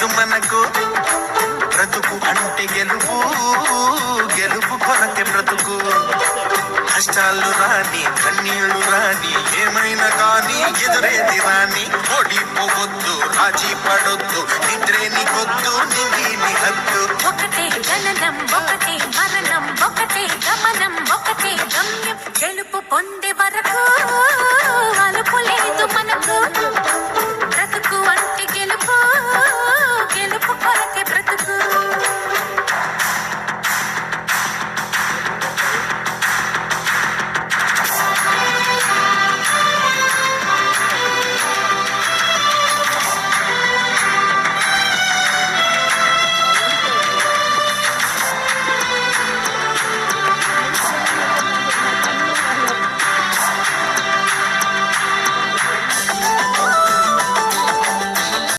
వద్దు మనకు బ్రతుకు అంటే గెలుపు గెలుపు కొరకే బ్రతుకు. కష్టాలు రాని కన్నీళ్ళు రాని ఏమైనా కానీ ఎదురేది రాని. ఓడిపోవద్దు రాజీ పడొద్దు నిద్రే నీకొద్దు నిధి నిహద్దు.